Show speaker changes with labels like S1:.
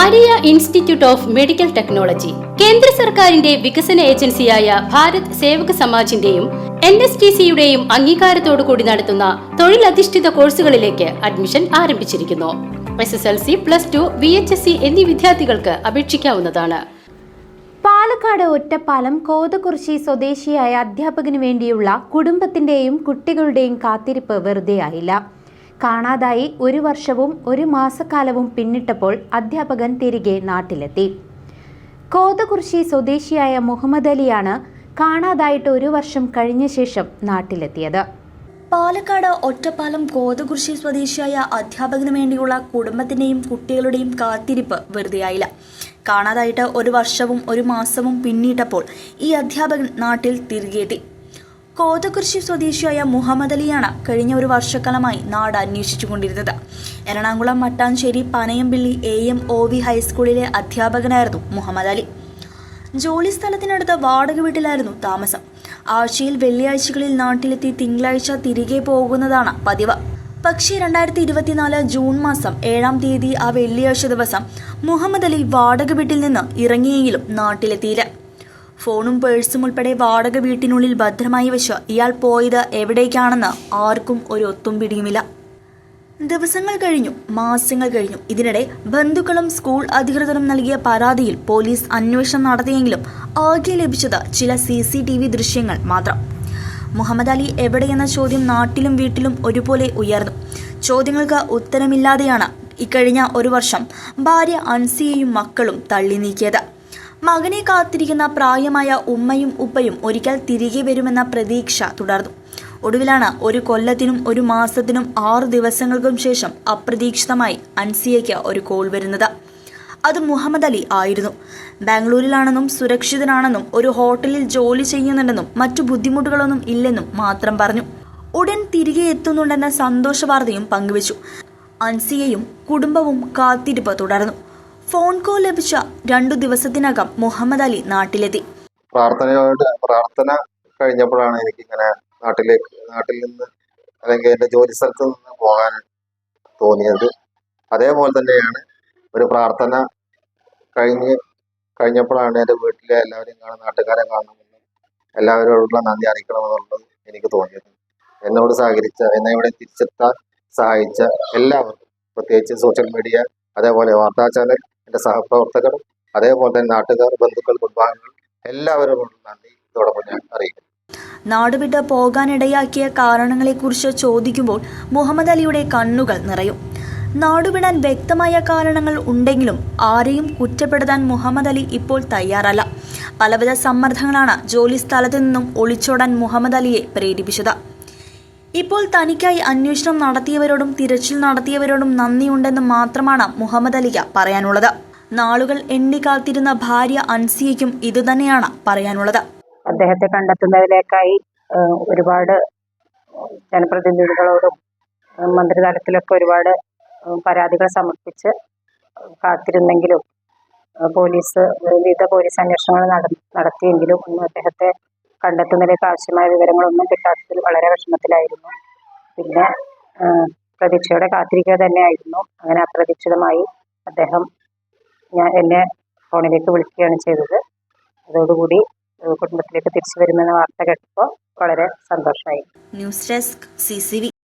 S1: Maria institute of medical technology കേന്ദ്ര സർക്കാരിന്റെ വികസന ഏജൻസിയായ ഭാരത് സേവക സമാജിന്റെയും എൻ എസ് ടി സിയുടെയും അംഗീകാരത്തോടു കൂടി നടത്തുന്ന തൊഴിലധിഷ്ഠിത കോഴ്സുകളിലേക്ക് അഡ്മിഷൻ ആരംഭിച്ചിരിക്കുന്നു. S S L C plus two V H S C എന്നീ വിദ്യാർത്ഥികൾക്ക് അപേക്ഷിക്കാവുന്നതാണ്.
S2: പാലക്കാട് ഒറ്റപ്പാലം കോതകുറിശി സ്വദേശിയായ അധ്യാപകന് വേണ്ടിയുള്ള കുടുംബത്തിന്റെയും കുട്ടികളുടെയും കാത്തിരിപ്പ് വെറുതെയായില്ല. കാണാതായി ഒരു വർഷവും ഒരു മാസക്കാലവും പിന്നിട്ടപ്പോൾ അധ്യാപകൻ തിരികെ നാട്ടിലെത്തി. കോതകുർശി സ്വദേശിയായ മുഹമ്മദ് അലിയാണ് കാണാതായിട്ട് ഒരു വർഷം കഴിഞ്ഞ ശേഷം നാട്ടിലെത്തിയത്.
S3: പാലക്കാട് ഒറ്റപ്പാലം കോതകുർശി സ്വദേശിയായ അധ്യാപകന് വേണ്ടിയുള്ള കുടുംബത്തിന്റെയും കുട്ടികളുടെയും കാത്തിരിപ്പ് വെറുതെയായില്ല. കാണാതായിട്ട് ഒരു വർഷവും ഒരു മാസവും പിന്നിട്ടപ്പോൾ ഈ അധ്യാപകൻ നാട്ടിൽ തിരികെ എത്തി കോതകുറിശി സ്വദേശിയായ മുഹമ്മദ് അലിയാണ് കഴിഞ്ഞ ഒരു വർഷക്കാലമായി നാട് അന്വേഷിച്ചുകൊണ്ടിരുന്നത്. Ernakulam Mattancherry Panayappilly A M O V ഹൈസ്കൂളിലെ അധ്യാപകനായിരുന്നു മുഹമ്മദ് അലി. ജോലി സ്ഥലത്തിനടുത്ത വാടക വീട്ടിലായിരുന്നു താമസം. ആഴ്ചയിൽ വെള്ളിയാഴ്ചകളിൽ നാട്ടിലെത്തി തിങ്കളാഴ്ച തിരികെ പോകുന്നതാണ് പതിവ്. പക്ഷേ രണ്ടായിരത്തി ഇരുപത്തിനാല് ജൂൺ മാസം ഏഴാം തീയതി ആ വെള്ളിയാഴ്ച ദിവസം മുഹമ്മദ് അലി വാടക വീട്ടിൽ നിന്ന് ഇറങ്ങിയെങ്കിലും നാട്ടിലെത്തിയില്ല. ഫോണും പേഴ്സും ഉൾപ്പെടെ വാടക വീട്ടിനുള്ളിൽ ഭദ്രമായി വെച്ച് ഇയാൾ പോയത് എവിടേക്കാണെന്ന് ആർക്കും ഒരു ഒത്തും പിടിയുമില്ല. ദിവസങ്ങൾ കഴിഞ്ഞു മാസങ്ങൾ കഴിഞ്ഞു. ഇതിനിടെ ബന്ധുക്കളും സ്കൂൾ അധികൃതരും നൽകിയ പരാതിയിൽ പോലീസ് അന്വേഷണം നടത്തിയെങ്കിലും ആകെ ലഭിച്ചത് ചില സി സി ടി വി ദൃശ്യങ്ങൾ മാത്രം. മുഹമ്മദ് അലി എവിടെയെന്ന ചോദ്യം നാട്ടിലും വീട്ടിലും ഒരുപോലെ ഉയർന്നു. ചോദ്യങ്ങൾക്ക് ഉത്തരമില്ലാതെയാണ് ഇക്കഴിഞ്ഞ ഒരു വർഷം ഭാര്യ അൻസിയെയും മക്കളും തള്ളി നീക്കിയത്. മകനെ കാത്തിരിക്കുന്ന പ്രായമായ ഉമ്മയും ഉപ്പയും ഒരിക്കൽ തിരികെ വരുമെന്ന പ്രതീക്ഷ തുടർന്നു. ഒടുവിലാണ് ഒരു കൊല്ലത്തിനും ഒരു മാസത്തിനും ആറു ദിവസങ്ങൾക്കും ശേഷം അപ്രതീക്ഷിതമായി അൻസിയയ്ക്ക് ഒരു കോൾ വരുന്നത്. അത് മുഹമ്മദ് അലി ആയിരുന്നു. ബാംഗ്ലൂരിലാണെന്നും സുരക്ഷിതനാണെന്നും ഒരു ഹോട്ടലിൽ ജോലി ചെയ്യുന്നുണ്ടെന്നും മറ്റു ബുദ്ധിമുട്ടുകളൊന്നും ഇല്ലെന്നും മാത്രം പറഞ്ഞു. ഉടൻ തിരികെ എത്തുന്നുണ്ടെന്ന സന്തോഷ വാർത്തയും പങ്കുവച്ചു. അൻസിയയും കുടുംബവും കാത്തിരിപ്പ് തുടർന്നു. ഫോൺ കോൾ ലഭിച്ച രണ്ടു ദിവസത്തിനകം മുഹമ്മദ് അലി നാട്ടിലെത്തി.
S4: പ്രാർത്ഥനയോട് പ്രാർത്ഥന കഴിഞ്ഞപ്പോഴാണ് എനിക്ക് ഇങ്ങനെ നാട്ടിലേക്ക് നാട്ടിൽ നിന്ന് അല്ലെങ്കിൽ എന്റെ ജോലി സ്ഥലത്ത് നിന്ന് പോകാൻ തോന്നിയത്. അതേപോലെ തന്നെയാണ് ഒരു പ്രാർത്ഥന കഴിഞ്ഞ് കഴിഞ്ഞപ്പോഴാണ് എന്റെ വീട്ടിലെ എല്ലാവരും കാണാൻ നാട്ടുകാരെ കാണണമെന്നും എല്ലാവരോടുള്ള നന്ദി അറിയിക്കണമെന്നുള്ളത് എനിക്ക് തോന്നിയത്. എന്നോട് സഹകരിച്ച എന്നെ ഇവിടെ തിരിച്ചെത്താൻ സഹായിച്ച എല്ലാവർക്കും പ്രത്യേകിച്ച് സോഷ്യൽ മീഡിയ അതേപോലെ വാർത്താ ചാനൽ എന്റെ സഹപ്രവർത്തകർ അതേപോലെ തന്നെ നാട്ടുകാർ ബന്ധുക്കൾ കുടുംബാംഗങ്ങൾ എല്ലാവരോടും നന്ദി. ഇതോടൊപ്പം ഞാൻ അറിയിക്കുന്നു.
S3: നാടുവിട്ട് പോകാനിടയാക്കിയ കാരണങ്ങളെക്കുറിച്ച് ചോദിക്കുമ്പോൾ മുഹമ്മദ് അലിയുടെ കണ്ണുകൾ നിറയും. നാടുവിടാൻ വ്യക്തമായ കാരണങ്ങൾ ഉണ്ടെങ്കിലും ആരെയും കുറ്റപ്പെടുത്താൻ മുഹമ്മദ് അലി ഇപ്പോൾ തയ്യാറല്ല. പലവിധ സമ്മർദ്ദങ്ങളാണ് ജോലി സ്ഥലത്തു നിന്നും ഒളിച്ചോടാൻ മുഹമ്മദ് അലിയെ പ്രേരിപ്പിച്ചത്. ഇപ്പോൾ തനിക്കായി അന്വേഷണം നടത്തിയവരോടും തിരച്ചിൽ നടത്തിയവരോടും നന്ദിയുണ്ടെന്ന് മാത്രമാണ് മുഹമ്മദ് അലിക്ക് പറയാനുള്ളത്. നാളുകൾ എണ്ണി കാത്തിരുന്ന ഭാര്യ അൻസിയയ്ക്കും ഇതുതന്നെയാണ് പറയാനുള്ളത്.
S5: അദ്ദേഹത്തെ കണ്ടെത്തുന്നതിലേക്കായി ഒരുപാട് ജനപ്രതിനിധികളോടും മന്ത്രിതലത്തിലൊക്കെ ഒരുപാട് പരാതികൾ സമർപ്പിച്ച് കാത്തിരുന്നെങ്കിലും പോലീസ് വിവിധ പോലീസ് അന്വേഷണങ്ങൾ നട നടത്തിയെങ്കിലും അദ്ദേഹത്തെ കണ്ടെത്തുന്നതിലേക്ക് ആവശ്യമായ വിവരങ്ങളൊന്നും കിട്ടാത്തതിൽ വളരെ വിഷമത്തിലായിരുന്നു. പിന്നെ പ്രതീക്ഷയോടെ കാത്തിരിക്കുക തന്നെയായിരുന്നു. അങ്ങനെ അപ്രതീക്ഷിതമായി അദ്ദേഹം ഞാൻ എന്നെ ഫോണിലേക്ക് വിളിക്കുകയാണ് ചെയ്തത്. അതോടുകൂടി കുടുംബത്തിലേക്ക് തിരിച്ചു വരുമെന്ന വാർത്ത കേട്ടപ്പോൾ വളരെ സന്തോഷമായി.
S3: News desk C